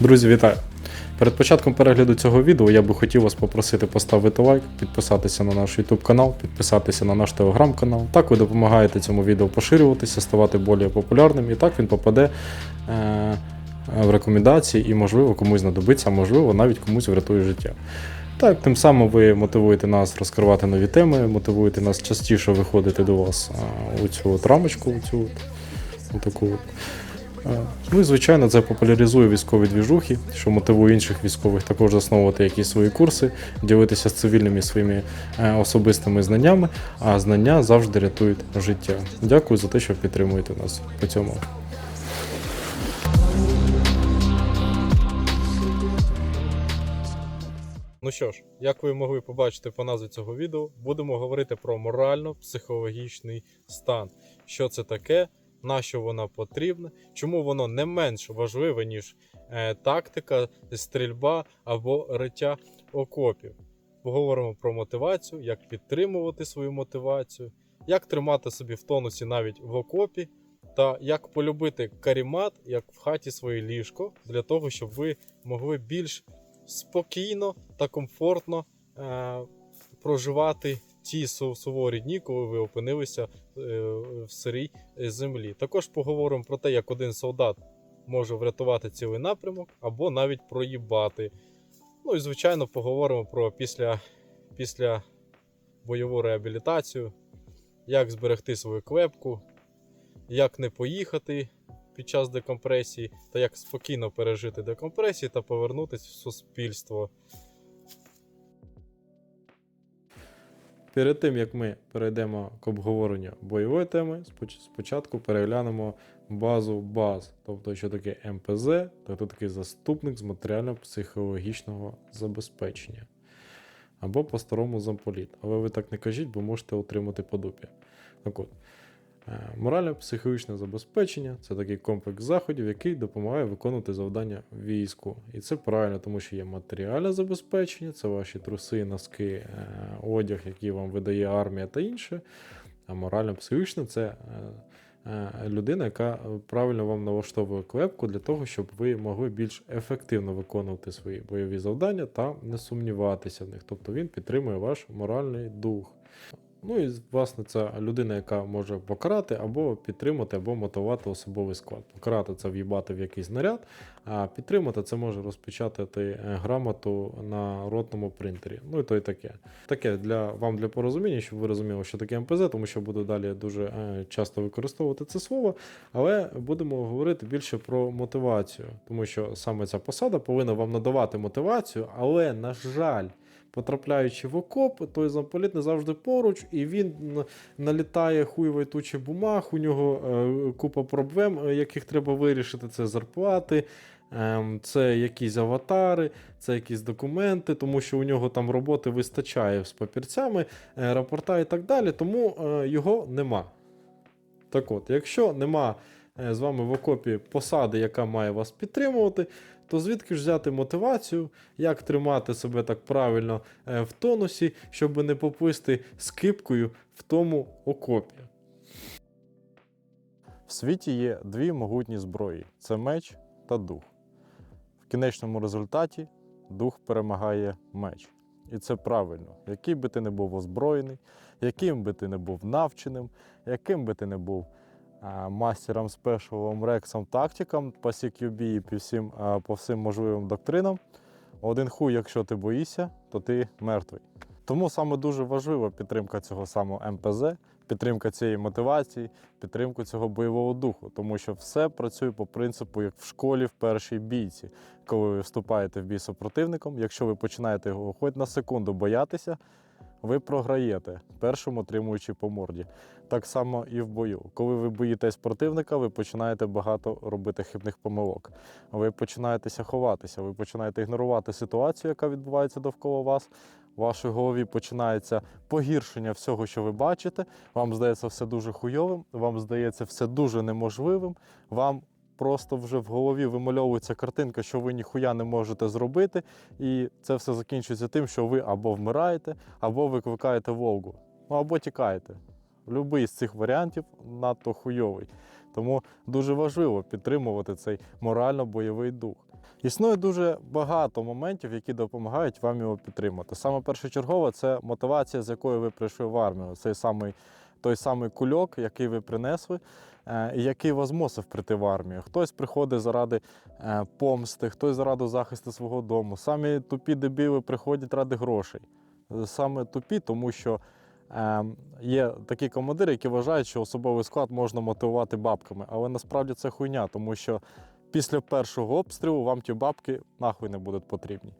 Друзі, вітаю! Перед початком перегляду цього відео я би хотів вас попросити поставити лайк, підписатися на наш YouTube канал, підписатися на наш телеграм канал. Так ви допомагаєте цьому відео поширюватися, ставати більш популярним, і так він попаде е, в рекомендації і, можливо, комусь знадобиться, а можливо, навіть комусь врятує життя. Так, тим самим ви мотивуєте нас розкривати нові теми, мотивуєте нас частіше виходити до вас а, у цю рамочку, у цю таку. от. Ну і звичайно, це популяризує військові двіжухи, що мотивує інших військових також засновувати якісь свої курси, ділитися з цивільними своїми е, особистими знаннями, а знання завжди рятують життя. Дякую за те, що підтримуєте нас по цьому. Ну що ж, як ви могли побачити по назві цього відео, будемо говорити про морально-психологічний стан. Що це таке, на що воно потрібне, чому воно не менш важливе, ніж е, тактика, стрільба або риття окопів. Поговоримо про мотивацію, як підтримувати свою мотивацію, як тримати собі в тонусі навіть в окопі, та як полюбити карімат, як в хаті своє ліжко, для того, щоб ви могли більш спокійно та комфортно е, проживати ті суворі дні, коли ви опинилися е, в сирій е, землі. Також поговоримо про те, як один солдат може врятувати цілий напрямок або навіть проїбати. Ну і звичайно, поговоримо про після, після бойову реабілітацію, як зберегти свою клепку, як не поїхати під час декомпресії, та як спокійно пережити декомпресію та повернутися в суспільство. Перед тим як ми перейдемо к обговоренню бойової теми, спочатку переглянемо базу баз, тобто що таке МПЗ, та хто такий заступник з матеріально-психологічного забезпечення. Або по-старому замполіт. Але ви так не кажіть, бо можете отримати по дупі. Так от, е, морально-психологічне забезпечення це такий комплекс заходів, який допомагає виконувати завдання війську. І це правильно, тому що є матеріальне забезпечення, це ваші труси, носки, е, одяг, який вам видає армія та інше. А морально-психологічне це е, е, людина, яка правильно вам налаштовує клепку для того, щоб ви могли більш ефективно виконувати свої бойові завдання та не сумніватися в них. Тобто він підтримує ваш моральний дух. Ну і власне це людина, яка може покарати або підтримати, або мотивувати особовий склад. Покарати це в'їбати в якийсь наряд, а підтримати це може розпечатати е, грамоту на ротному принтері. Ну і то і таке. Таке для вам для порозуміння, щоб ви розуміли, що таке МПЗ, тому що буду далі дуже е, часто використовувати це слово. Але будемо говорити більше про мотивацію, тому що саме ця посада повинна вам надавати мотивацію, але на жаль. Потрапляючи в окоп, той замполіт не завжди поруч, і він налітає хуйової тучі бумаг. У нього е, купа проблем, е, яких треба вирішити. Це зарплати, ем, це якісь аватари, це якісь документи, тому що у нього там роботи вистачає з папірцями, е, рапорта і так далі. Тому е, його нема. Так от, якщо нема е, з вами в окопі посади, яка має вас підтримувати, то звідки ж взяти мотивацію, як тримати себе так правильно е, в тонусі, щоб не пописти скипкою в тому окопі? В світі є дві могутні зброї: це меч та дух. В кінечному результаті дух перемагає меч. І це правильно. Який би ти не був озброєний, яким би ти не був навченим, яким би ти не був мастером, спешалом, рексом, тактикам по CQB і по всім, по всім можливим доктринам. Один хуй, якщо ти боїшся, то ти мертвий. Тому саме дуже важлива підтримка цього самого МПЗ, підтримка цієї мотивації, підтримка цього бойового духу, тому що все працює по принципу, як в школі в першій бійці. Коли ви вступаєте в бій супротивником, якщо ви починаєте його хоч на секунду боятися, ви програєте, першим отримуючи по морді. Так само і в бою. Коли ви боїтесь противника, ви починаєте багато робити хибних помилок. Ви починаєтеся ховатися, ви починаєте ігнорувати ситуацію, яка відбувається довкола вас. В вашій голові починається погіршення всього, що ви бачите. Вам здається все дуже хуйовим, вам здається все дуже неможливим. Вам просто вже в голові вимальовується картинка, що ви ніхуя не можете зробити, і це все закінчується тим, що ви або вмираєте, або викликаєте Волгу, ну або тікаєте. Любий з цих варіантів надто хуйовий. Тому дуже важливо підтримувати цей морально-бойовий дух. Існує дуже багато моментів, які допомагають вам його підтримати. Саме першочергове це мотивація, з якою ви прийшли в армію. Цей самий той самий кульок, який ви принесли, який вас змусив прийти в армію. Хтось приходить заради е, помсти, хтось заради захисту свого дому. Самі тупі дебіли приходять ради грошей. Е, Саме тупі, тому що е, є такі командири, які вважають, що особовий склад можна мотивувати бабками. Але насправді це хуйня, тому що після першого обстрілу вам ті бабки нахуй не будуть потрібні.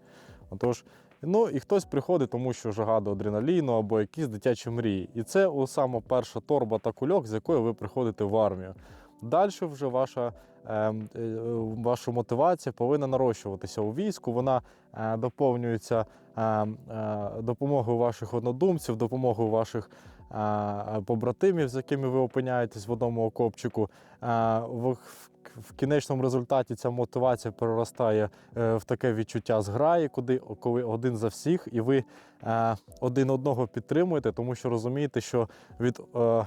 Отож, ну і хтось приходить, тому що жага до адреналіну або якісь дитячі мрії. І це о, саме перша торба та кульок, з якою ви приходите в армію. Далі вже ваша, е, е, ваша мотивація повинна нарощуватися у війську. Вона е, доповнюється е, е, допомогою ваших однодумців, допомогою ваших побратимів, з якими ви опиняєтесь в одному окопчику. В, в кінечному результаті ця мотивація переростає е, в таке відчуття зграї, куди коли один за всіх, і ви е, один одного підтримуєте, тому що розумієте, що від е,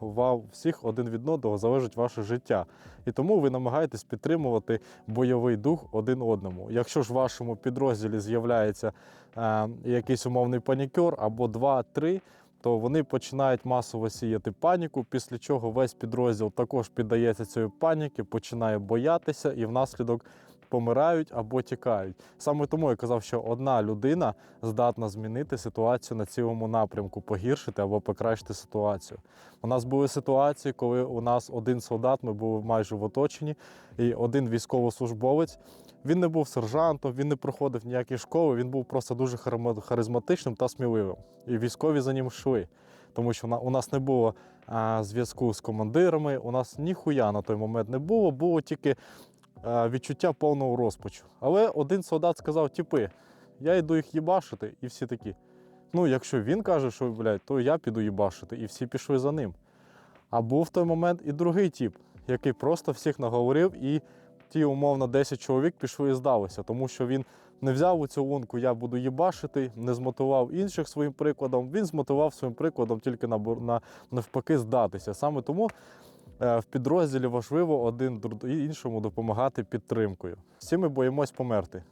вам всіх один від одного залежить ваше життя. І тому ви намагаєтесь підтримувати бойовий дух один одному. Якщо ж в вашому підрозділі з'являється е, якийсь умовний панікер або два-три, то вони починають масово сіяти паніку, після чого весь підрозділ також піддається цієї паніки, починає боятися і внаслідок помирають або тікають. Саме тому я казав, що одна людина здатна змінити ситуацію на цілому напрямку, погіршити або покращити ситуацію. У нас були ситуації, коли у нас один солдат, ми були майже в оточенні, і один військовослужбовець. Він не був сержантом, він не проходив ніякі школи, він був просто дуже харизматичним та сміливим. І військові за ним йшли. Тому що у нас не було зв'язку з командирами, у нас ніхуя на той момент не було, було тільки відчуття повного розпачу. Але один солдат сказав: типи, я йду їх їбашити, і всі такі. Ну, якщо він каже, що блядь, то я піду їбашити, і всі пішли за ним. А був в той момент і другий тип, який просто всіх наговорив, і ті, умовно, 10 чоловік пішли і здалися, тому що він не взяв у цю лунку, я буду їбашити, не змотивував інших своїм прикладом. Він змотивував своїм прикладом тільки на, на навпаки здатися. Саме тому е, в підрозділі важливо один іншому допомагати підтримкою. Всі ми боїмось померти.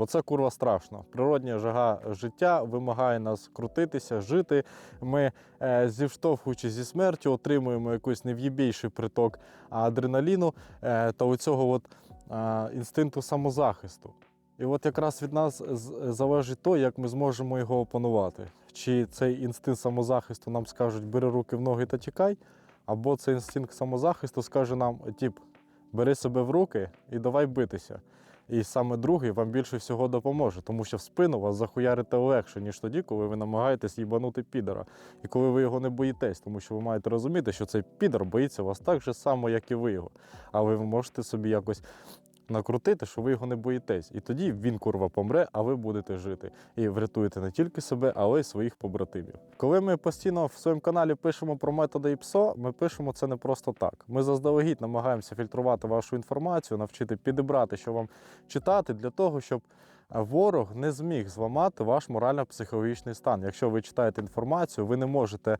Бо це курва страшно. Природня жага життя вимагає нас крутитися, жити. Ми, е, зіштовхуючись зі смертю, отримуємо якийсь нев'єбійший приток адреналіну е, та оцього от, е, інстинкту самозахисту. І от якраз від нас залежить то, як ми зможемо його опанувати. Чи цей інстинкт самозахисту нам скажуть бери руки в ноги та тікай, або цей інстинкт самозахисту скаже нам, тип, бери себе в руки і давай битися. І саме другий вам більше всього допоможе, тому що в спину вас захуярити легше, ніж тоді, коли ви намагаєтесь їбанути підера. І коли ви його не боїтесь, тому що ви маєте розуміти, що цей підер боїться вас так же само, як і ви його. Але ви можете собі якось накрутити, що ви його не боїтесь. І тоді він курва помре, а ви будете жити. І врятуєте не тільки себе, але й своїх побратимів. Коли ми постійно в своєму каналі пишемо про методи ІПСО, ми пишемо це не просто так. Ми заздалегідь намагаємося фільтрувати вашу інформацію, навчити підібрати, що вам читати, для того, щоб ворог не зміг зламати ваш морально-психологічний стан. Якщо ви читаєте інформацію, ви не можете е,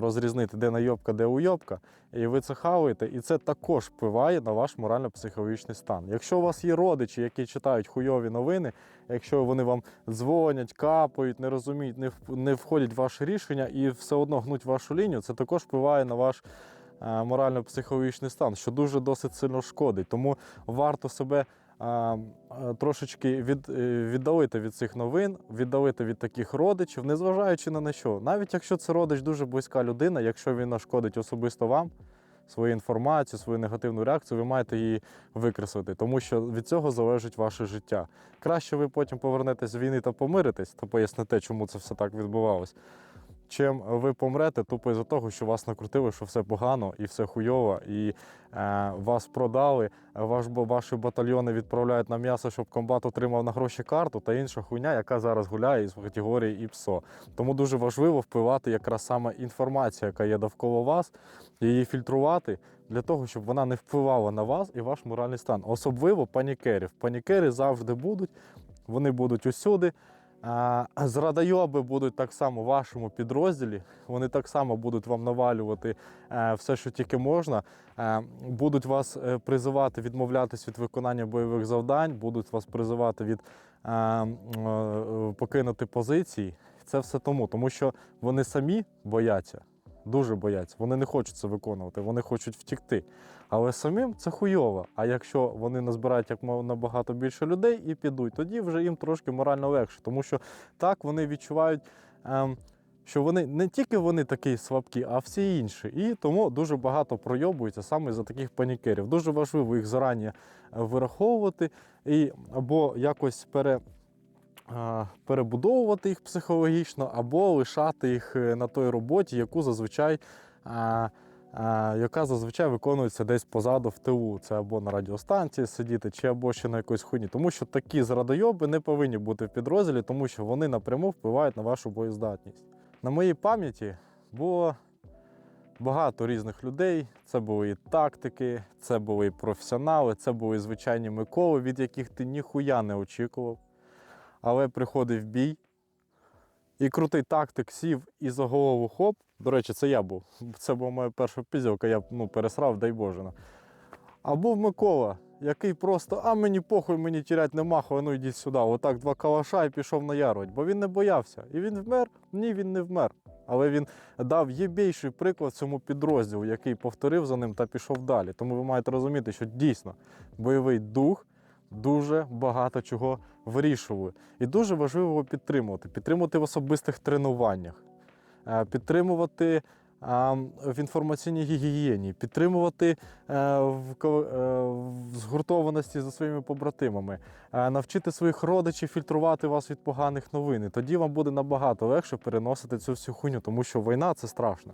розрізнити, де найобка, де уйобка, і ви це хаваєте, і це також впливає на ваш морально-психологічний стан. Якщо у вас є родичі, які читають хуйові новини, якщо вони вам дзвонять, капають, не розуміють, не, не входять в ваше рішення і все одно гнуть вашу лінію, це також впливає на ваш е, морально-психологічний стан, що дуже досить сильно шкодить. Тому варто себе трошечки від, е, віддалити від цих новин, віддалити від таких родичів, незважаючи на на що. Навіть якщо це родич дуже близька людина, якщо він нашкодить особисто вам, свою інформацію, свою негативну реакцію, ви маєте її викреслити, тому що від цього залежить ваше життя. Краще ви потім повернетесь з війни та помиритесь, та поясните, чому це все так відбувалось. Чим ви помрете тупо із-за того, що вас накрутили, що все погано і все хуйово, і е, вас продали, ваш, ваші батальйони відправляють на м'ясо, щоб комбат отримав на гроші карту та інша хуйня, яка зараз гуляє із категорії ІПСО. Тому дуже важливо впливати якраз саме інформація, яка є довкола вас, її фільтрувати для того, щоб вона не впливала на вас і ваш моральний стан. Особливо панікерів. Панікери завжди будуть, вони будуть усюди. Зрадойоби будуть так само в вашому підрозділі. Вони так само будуть вам навалювати е, все, що тільки можна. Е, Будуть вас е, призивати відмовлятись від виконання бойових завдань, будуть вас призивати від покинути позиції. Це все тому, тому що вони самі бояться, дуже бояться. Вони не хочуть це виконувати, вони хочуть втікти. Але самим це хуйово. А якщо вони назбирають як набагато більше людей і підуть, тоді вже їм трошки морально легше, тому що так вони відчувають. Ем, що вони не тільки вони такі слабкі, а всі інші. І тому дуже багато пройобується саме за таких панікерів. Дуже важливо їх зарані е, вираховувати і або якось пере, перебудовувати їх психологічно, або лишати їх е, на той роботі, яку зазвичай. А, яка зазвичай виконується десь позаду в ТУ. Це або на радіостанції сидіти, чи або ще на якоїсь хуйні. Тому що такі зрадойоби не повинні бути в підрозділі, тому що вони напряму впливають на вашу боєздатність. На моїй пам'яті було багато різних людей. Це були і тактики, це були і професіонали, це були звичайні Миколи, від яких ти ніхуя не очікував. Але приходив бій, і крутий тактик сів і за голову хоп. До речі, це я був. Це була моя перша пізілка, я ну, пересрав, дай Боже. ну. А був Микола, який просто, а мені похуй, мені тірять нема, хуй, ну йдіть сюди. Отак два калаша і пішов на наярувати. Бо він не боявся. І він вмер? Ні, він не вмер. Але він дав єбейший приклад цьому підрозділу, який повторив за ним та пішов далі. Тому ви маєте розуміти, що дійсно бойовий дух дуже багато чого вирішували. І дуже важливо підтримувати. Підтримувати в особистих тренуваннях, підтримувати в інформаційній гігієні, підтримувати е, в, е, згуртованості за своїми побратимами, е, навчити своїх родичів фільтрувати вас від поганих новин. І тоді вам буде набагато легше переносити цю всю хуйню, тому що війна це страшно.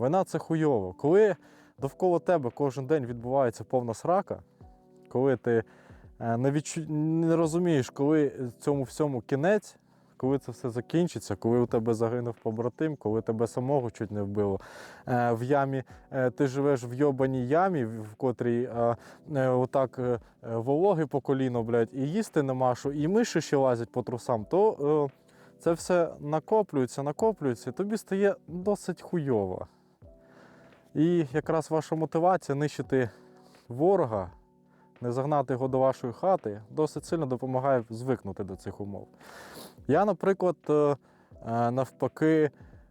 Війна це хуйово. Коли довкола тебе кожен день відбувається повна срака, коли ти е, не, відчу... не розумієш, коли цьому всьому кінець, коли це все закінчиться, коли у тебе загинув побратим, коли тебе самого чуть не вбило. Е, В ямі е, ти живеш в йобаній ямі, в котрій е, е, отак е, е, вологи по коліно, блядь, і їсти нема що, і миші ще лазять по трусам, то е, це все накоплюється, накоплюється, і тобі стає досить хуйово. І якраз ваша мотивація нищити ворога, не загнати його до вашої хати, досить сильно допомагає звикнути до цих умов. Я, наприклад, е, е, навпаки,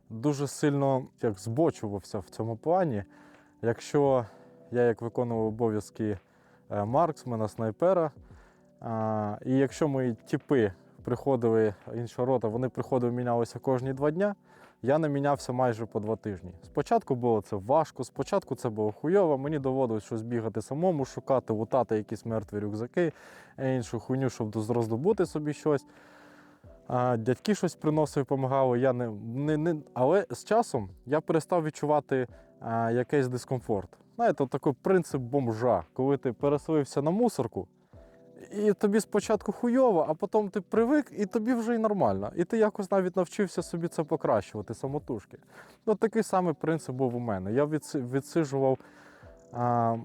дуже сильно як збочувався в цьому плані. Якщо я як виконував обов'язки е, марксмена, снайпера, і якщо мої тіпи приходили, інша рота, вони приходили, мінялися кожні два дня, я не мінявся майже по два тижні. Спочатку було це важко, спочатку це було хуйово, мені доводилось щось бігати самому, шукати, лутати якісь мертві рюкзаки, іншу хуйню, щоб роздобути собі щось. Дядьки щось приносили, допомагали. Я не, не, не... Але з часом я перестав відчувати а, якийсь дискомфорт. Знаєте, такий принцип бомжа, коли ти переселився на мусорку, і тобі спочатку хуйово, а потім ти привик, і тобі вже й нормально. І ти якось навіть навчився собі це покращувати самотужки. Ну, такий самий принцип був у мене. Я відси- відсиджував а,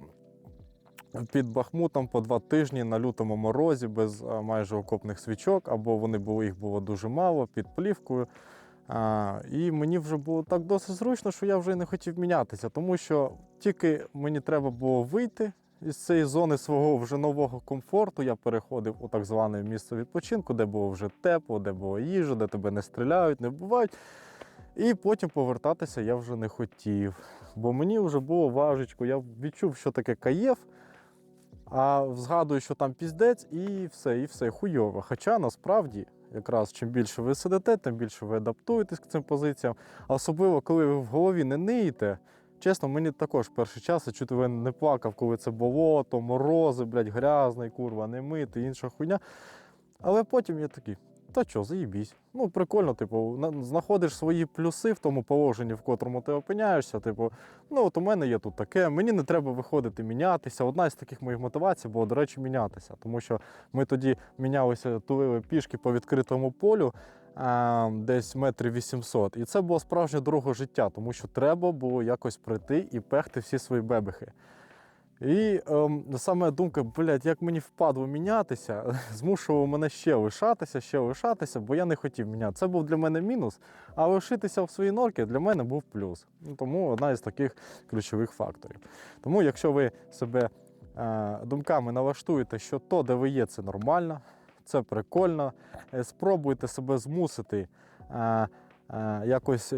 під Бахмутом по два тижні на лютому морозі без майже окопних свічок, або вони були, їх було дуже мало під плівкою. А, і мені вже було так досить зручно, що я вже не хотів мінятися, тому що тільки мені треба було вийти із цієї зони свого вже нового комфорту. Я переходив у так зване місце відпочинку, де було вже тепло, де була їжа, де тебе не стріляють, не вбивають. І потім повертатися я вже не хотів. Бо мені вже було важечко, я відчув, що таке каєв. А згадую, що там піздець, і все, і все хуйово. Хоча насправді, якраз чим більше ви сидите, тим більше ви адаптуєтесь к цим позиціям. Особливо, коли ви в голові не ниєте. Чесно, мені також перший час я чути ви не плакав, коли це болото, морози, блядь, грязний, курва, не мити, інша хуйня. Але потім я такий, та що, заїбісь. Ну, прикольно, типу, знаходиш свої плюси в тому положенні, в котрому ти опиняєшся. Типу, ну от у мене є тут таке, мені не треба виходити мінятися. Одна з таких моїх мотивацій була, до речі, мінятися. Тому що ми тоді мінялися, тулили пішки по відкритому полю. а, Десь метрів 800. І це була справжня дорога життя, тому що треба було якось прийти і пехти всі свої бебехи. І ем, саме думка, блядь, як мені впадло мінятися, змушував мене ще лишатися, ще лишатися, бо я не хотів міняти. Це був для мене мінус, а лишитися в своїй норці для мене був плюс. Ну, Тому одна із таких ключових факторів. Тому, якщо ви себе е, думками налаштуєте, що то, де ви є, це нормально, це прикольно, е, спробуйте себе змусити е, е, якось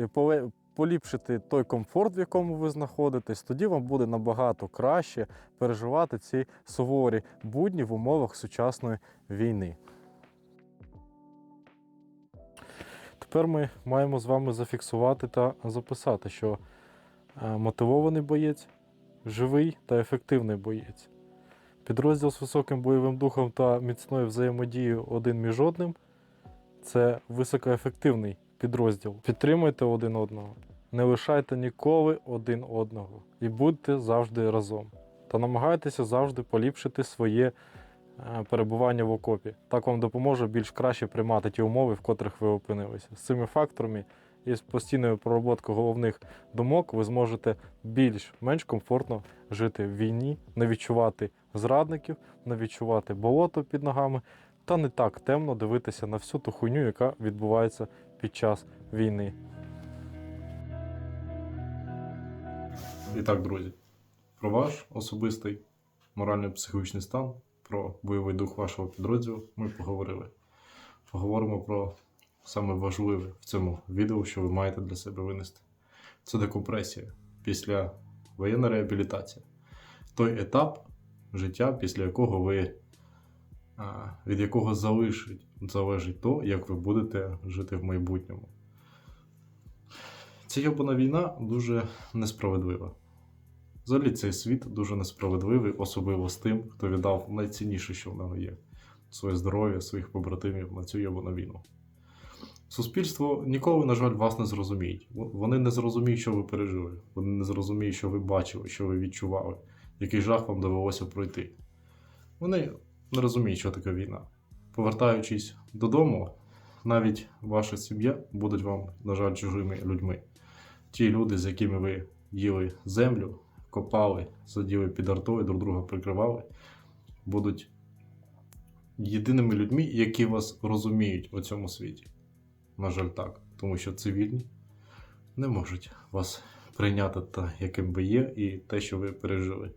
поліпшити той комфорт, в якому ви знаходитесь, тоді вам буде набагато краще переживати ці суворі будні в умовах сучасної війни. Тепер ми маємо з вами зафіксувати та записати, що е, мотивований боєць, живий та ефективний боєць. Підрозділ з високим бойовим духом та міцною взаємодією один між одним це високоефективний підрозділ. Підтримуйте один одного, не лишайте ніколи один одного і будьте завжди разом. Та намагайтеся завжди поліпшити своє е, перебування в окопі. Так вам допоможе більш краще приймати ті умови, в котрих ви опинилися. З цими факторами і з постійною пророботкою головних думок ви зможете більш-менш комфортно жити в війні, не відчувати зрадників, не відчувати болото під ногами та не так темно дивитися на всю ту хуйню, яка відбувається під час війни. І так, друзі, про ваш особистий морально-психологічний стан, про бойовий дух вашого підрозділу ми поговорили. Поговоримо про саме важливе в цьому відео, що ви маєте для себе винести. Це декомпресія після воєнна реабілітація. Той етап життя, після якого ви, від якого залежить, залежить то, як ви будете жити в майбутньому. Ця йобана війна дуже несправедлива. Взагалі цей світ дуже несправедливий, особливо з тим, хто віддав найцінніше, що в нього є своє здоров'я, своїх побратимів на цю йобану війну. Суспільство ніколи, на жаль, вас не зрозуміють. Вони не зрозуміють, що ви пережили. Вони не зрозуміють, що ви бачили, що ви відчували, який жах вам довелося пройти. Вони не розуміють, що таке війна. Повертаючись додому, навіть ваша сім'я будуть вам, на жаль, чужими людьми. Ті люди, з якими ви їли землю, копали, сиділи під артою, друг друга прикривали, будуть єдиними людьми, які вас розуміють у цьому світі. На жаль, так. Тому що цивільні не можуть вас прийняти та, яким ви є, і те, що ви пережили.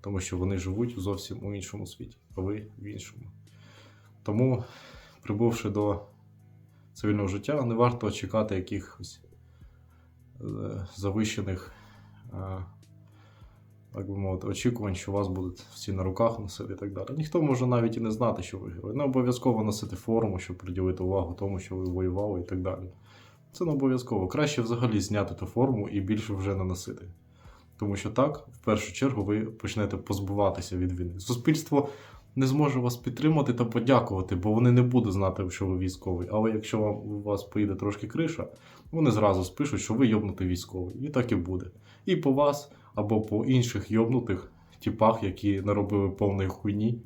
Тому що вони живуть зовсім у іншому світі, а ви в іншому. Тому, прибувши до цивільного життя, не варто чекати якихось е, завищених, е, так би мовити, очікувань, що вас будуть всі на руках носити і так далі. Ніхто може навіть і не знати, що ви герой. Не обов'язково носити форму, щоб приділити увагу тому, що ви воювали і так далі. Це не обов'язково. Краще взагалі зняти ту форму і більше вже не носити. Тому що так, в першу чергу, ви почнете позбуватися від війни. Суспільство не зможе вас підтримати та подякувати, бо вони не будуть знати, що ви військовий. Але якщо вам у вас поїде трошки криша, вони зразу спишуть, що ви йобнутий військовий. І так і буде. І по вас, або по інших йобнутих типах, які наробили повної хуйні,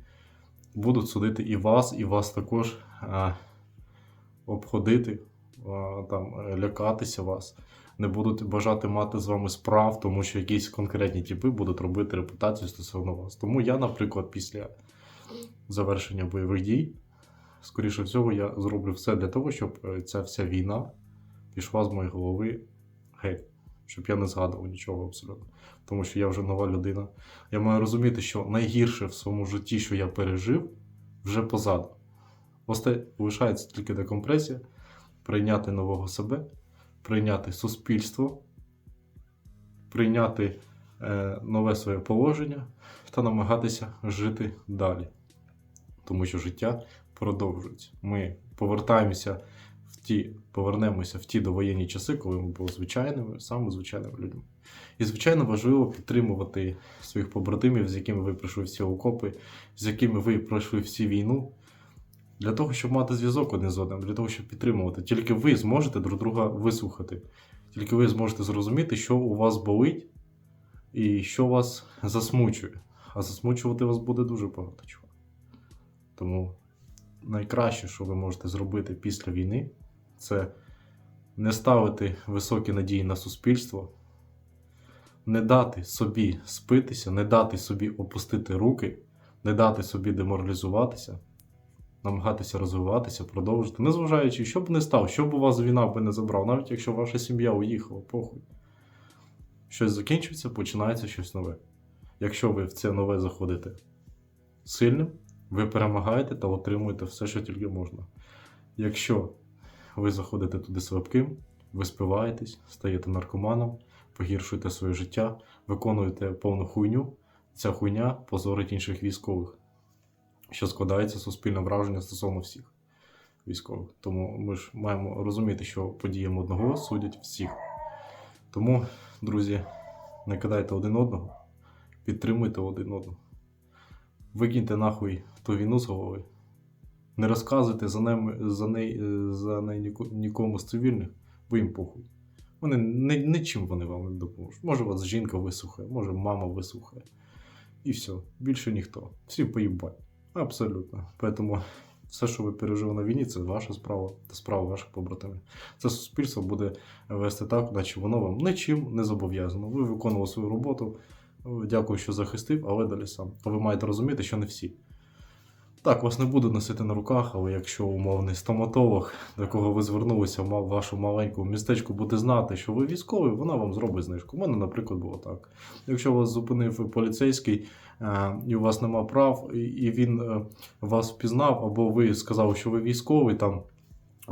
будуть судити і вас, і вас також а, обходити, а, там, лякатися вас. Не будуть бажати мати з вами справ, тому що якісь конкретні типи будуть робити репутацію стосовно вас. Тому я, наприклад, після завершення бойових дій, скоріше всього, я зроблю все для того, щоб е, ця вся війна пішла з моєї голови геть, щоб я не згадував нічого абсолютно. Тому що я вже нова людина. Я маю розуміти, що найгірше в своєму житті, що я пережив, вже позаду. Осте лишається тільки декомпресія, прийняти нового себе, прийняти суспільство, прийняти е, нове своє положення та намагатися жити далі. Тому що життя продовжується. Ми повертаємося в ті, повернемося в ті довоєнні часи, коли ми були звичайними, саме звичайними людьми. І, звичайно, важливо підтримувати своїх побратимів, з якими ви пройшли всі окопи, з якими ви пройшли всі війну. Для того, щоб мати зв'язок один з одним, для того, щоб підтримувати. Тільки ви зможете друг друга вислухати. Тільки ви зможете зрозуміти, що у вас болить і що вас засмучує. А засмучувати вас буде дуже багато чого. Тому найкраще, що ви можете зробити після війни, це не ставити високі надії на суспільство, не дати собі спитися, не дати собі опустити руки, не дати собі деморалізуватися, намагатися розвиватися, продовжити, незважаючи, що б не став, що б у вас війна би не забрав, навіть якщо ваша сім'я уїхала, похуй. Щось закінчується, починається щось нове. Якщо ви в це нове заходите сильним, ви перемагаєте та отримуєте все, що тільки можна. Якщо ви заходите туди слабким, ви спиваєтесь, стаєте наркоманом, погіршуєте своє життя, виконуєте повну хуйню, ця хуйня позорить інших військових, що складається суспільне враження стосовно всіх військових. Тому ми ж маємо розуміти, що подіям одного судять всіх. Тому, друзі, не кидайте один одного, підтримуйте один одного. Викиньте нахуй ту війну з голови. Не розказуйте за, ними, за, неї, е, за неї ніко- нікому з цивільних, бо їм похуй. Вони не, нічим вони вам не допоможуть. Може, вас жінка вислухає, може, мама вислухає. І все. Більше ніхто. Всі поїбать. Абсолютно. Тому все, що ви пережили на війні, це ваша справа та справа ваших побратимів. Це суспільство буде вести так, наче воно вам нічим не зобов'язано. Ви виконували свою роботу. Дякую, що захистив, але далі сам. А ви маєте розуміти, що не всі. Так, вас не будуть носити на руках, але якщо умовний стоматолог, до кого ви звернулися в вашу маленьку містечку, буде знати, що ви військовий, вона вам зробить знижку. У мене, наприклад, було так. Якщо вас зупинив поліцейський е, і у вас нема прав, і, він е, вас впізнав, або ви сказали, що ви військовий там.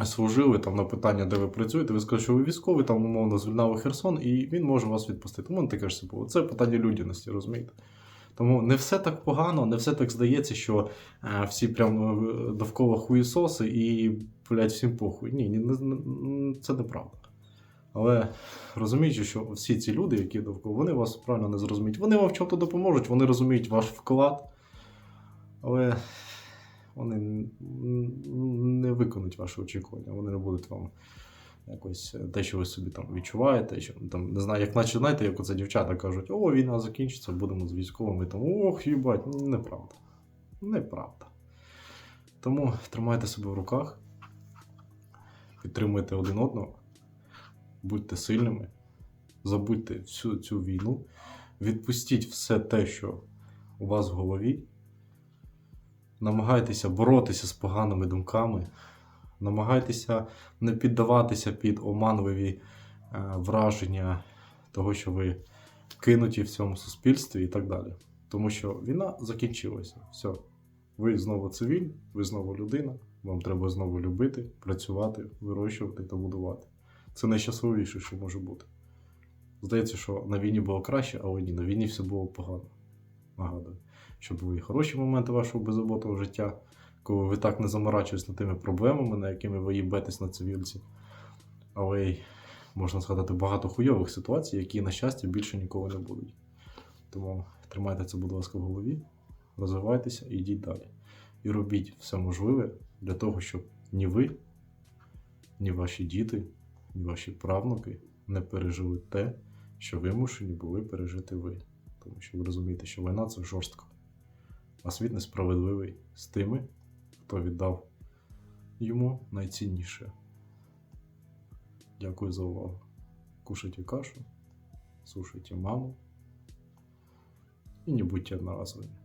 Служили там на питання, де ви працюєте, ви сказали, що ви військовий, там умовно звільнав Херсон, і він може вас відпустити. У мене таке ж все було. Це питання людяності, розумієте? Тому не все так погано, не все так здається, що е, всі прям е, довкола хуєсоси і, блядь, всім похуй. Ні, ні, це неправда. Але розуміючи, що всі ці люди, які довкола, вони вас правильно не зрозуміють. Вони вам в чому-то допоможуть, вони розуміють ваш вклад, але вони не виконують ваші очікування, вони не будуть вам якось е, те, що ви собі там відчуваєте, що там не знаю, як наче знаєте, як оце дівчата кажуть, о, війна закінчиться, будемо з військовими. Там, ох, їбать, неправда. Неправда. Тому тримайте себе в руках, підтримуйте один одного, будьте сильними, забудьте всю цю війну, відпустіть все те, що у вас в голові. Намагайтеся боротися з поганими думками, намагайтеся не піддаватися під оманливі е, враження того, що ви кинуті в цьому суспільстві і так далі. Тому що війна закінчилася. Все. Ви знову цивіль, ви знову людина, вам треба знову любити, працювати, вирощувати та будувати. Це найщасливіше, що може бути. Здається, що на війні було краще, але ні, на війні все було погано. Нагадую, щоб були хороші моменти вашого беззаботного життя, коли ви так не заморачуєтесь над тими проблемами, на якими ви їбетесь на цивільці. Але й можна згадати багато хуйових ситуацій, які, на щастя, більше ніколи не будуть. Тому тримайте це, будь ласка, в голові, розвивайтеся і йдіть далі. І робіть все можливе для того, щоб ні ви, ні ваші діти, ні ваші правнуки не пережили те, що вимушені були пережити ви. Тому що ви розумієте, що війна це жорстко, а світ несправедливий з тими, хто віддав йому найцінніше. Дякую за увагу. Кушайте кашу, слушайте маму и не будьте одноразовыми.